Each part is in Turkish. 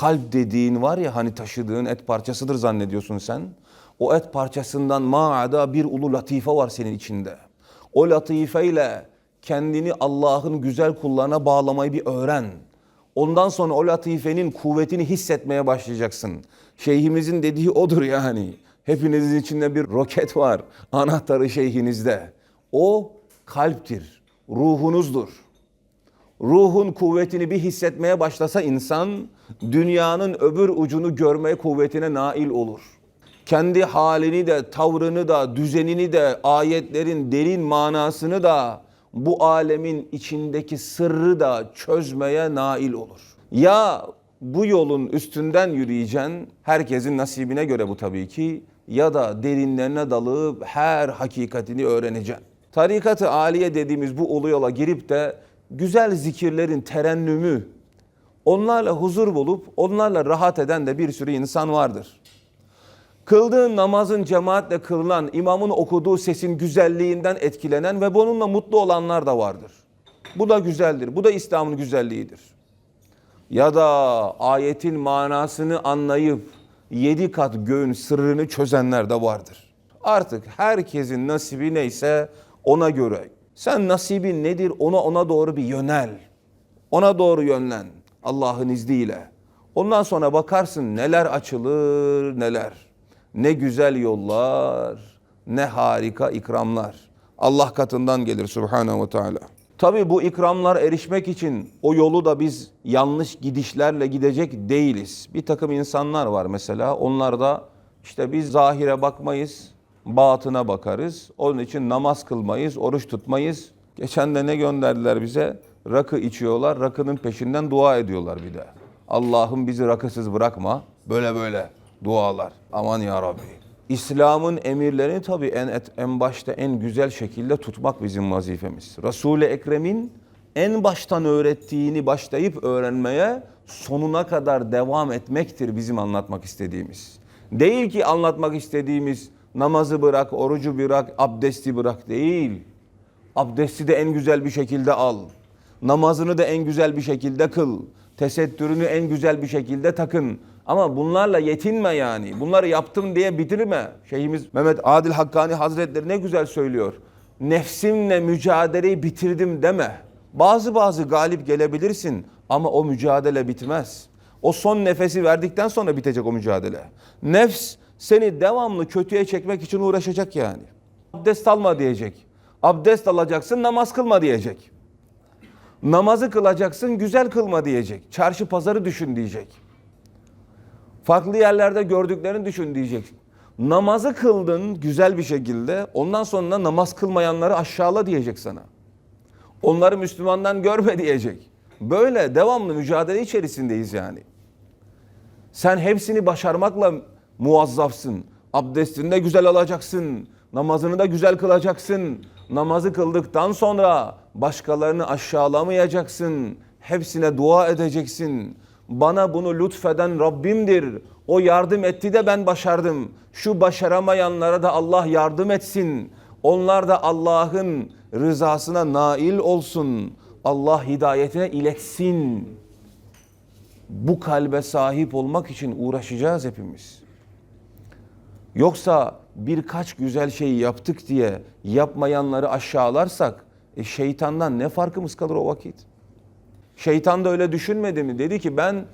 kalp dediğin var ya hani taşıdığın et parçasıdır zannediyorsun sen. O et parçasından ma'ada bir ulu latife var senin içinde. O latifeyle kendini Allah'ın güzel kullarına bağlamayı bir öğren. Ondan sonra o latifenin kuvvetini hissetmeye başlayacaksın. Şeyhimizin dediği odur yani. Hepinizin içinde bir roket var. Anahtarı şeyhinizde. O kalptir. Ruhunuzdur. Ruhun kuvvetini bir hissetmeye başlasa insan dünyanın öbür ucunu görme kuvvetine nail olur. Kendi halini de, tavrını da, düzenini de, ayetlerin derin manasını da, bu alemin içindeki sırrı da çözmeye nail olur. Ya bu yolun üstünden yürüyeceksin, herkesin nasibine göre bu tabii ki, ya da derinlerine dalıp her hakikatini öğreneceksin. Tarikat-ı aliye dediğimiz bu ulu yola girip de güzel zikirlerin terennümü, onlarla huzur bulup onlarla rahat eden de bir sürü insan vardır. Kıldığın namazın cemaatle kılınan, imamın okuduğu sesin güzelliğinden etkilenen ve bununla mutlu olanlar da vardır. Bu da güzeldir. Bu da İslam'ın güzelliğidir. Ya da ayetin manasını anlayıp yedi kat göğün sırrını çözenler de vardır. Artık herkesin nasibi neyse ona göre. Sen nasibin nedir ona ona doğru bir yönel. Ona doğru yönlen Allah'ın izniyle. Ondan sonra bakarsın neler açılır neler. Ne güzel yollar, ne harika ikramlar. Allah katından gelir Subhanahu ve Teala. Tabi bu ikramlar erişmek için o yolu da biz yanlış gidişlerle gidecek değiliz. Bir takım insanlar var mesela. Onlar da işte biz zahire bakmayız, batına bakarız. Onun için namaz kılmayız, oruç tutmayız. Geçen de ne gönderdiler bize? Rakı içiyorlar, rakının peşinden dua ediyorlar bir de. Allah'ım bizi rakısız bırakma. Böyle böyle dualar. Aman ya Rabbi. İslam'ın emirlerini tabii en, et- en başta en güzel şekilde tutmak bizim vazifemiz. Resul-i Ekrem'in en baştan öğrettiğini başlayıp öğrenmeye sonuna kadar devam etmektir bizim anlatmak istediğimiz. Değil ki anlatmak istediğimiz namazı bırak, orucu bırak, abdesti bırak değil. Abdesti de en güzel bir şekilde al. Namazını da en güzel bir şekilde kıl. Tesettürünü en güzel bir şekilde takın. Ama bunlarla yetinme yani. Bunları yaptım diye bitirme. Şeyhimiz Mehmet Adil Hakkani Hazretleri ne güzel söylüyor. Nefsimle mücadeleyi bitirdim deme. Bazı bazı galip gelebilirsin ama o mücadele bitmez. O son nefesi verdikten sonra bitecek o mücadele. Nefs seni devamlı kötüye çekmek için uğraşacak yani. Abdest alma diyecek. Abdest alacaksın namaz kılma diyecek. Namazı kılacaksın güzel kılma diyecek. Çarşı pazarı düşün diyecek. Farklı yerlerde gördüklerini düşün diyecek. Namazı kıldın güzel bir şekilde ondan sonra namaz kılmayanları aşağıla diyecek sana. Onları Müslümandan görme diyecek. Böyle devamlı mücadele içerisindeyiz yani. Sen hepsini başarmakla muvazzafsın. Abdestini de güzel alacaksın. Namazını da güzel kılacaksın. Namazı kıldıktan sonra başkalarını aşağılamayacaksın. Hepsine dua edeceksin. Bana bunu lütfeden Rabbimdir. O yardım etti de ben başardım. Şu başaramayanlara da Allah yardım etsin. Onlar da Allah'ın rızasına nail olsun. Allah hidayetine iletsin. Bu kalbe sahip olmak için uğraşacağız hepimiz. Yoksa birkaç güzel şeyi yaptık diye yapmayanları aşağılarsak e, şeytandan ne farkımız kalır o vakit? Şeytan da öyle düşünmedi mi? Dedi ki ben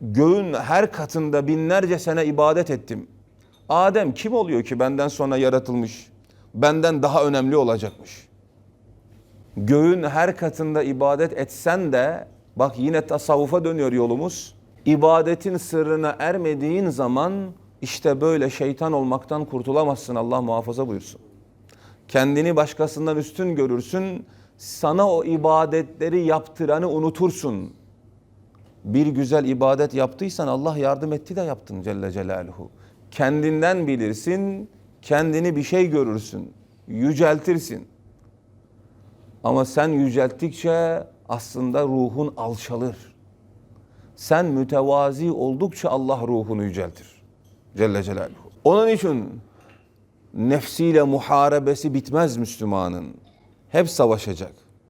göğün her katında binlerce sene ibadet ettim. Adem kim oluyor ki benden sonra yaratılmış? Benden daha önemli olacakmış. Göğün her katında ibadet etsen de bak yine tasavvufa dönüyor yolumuz. İbadetin sırrına ermediğin zaman işte böyle şeytan olmaktan kurtulamazsın Allah muhafaza buyursun. Kendini başkasından üstün görürsün. Sana o ibadetleri yaptıranı unutursun. Bir güzel ibadet yaptıysan Allah yardım etti de yaptın Celle Celaluhu. Kendinden bilirsin, kendini bir şey görürsün, yüceltirsin. Ama sen yücelttikçe aslında ruhun alçalır. Sen mütevazi oldukça Allah ruhunu yüceltir. Celle Celaluhu. Onun için nefsiyle muharebesi bitmez Müslümanın. Hep savaşacak.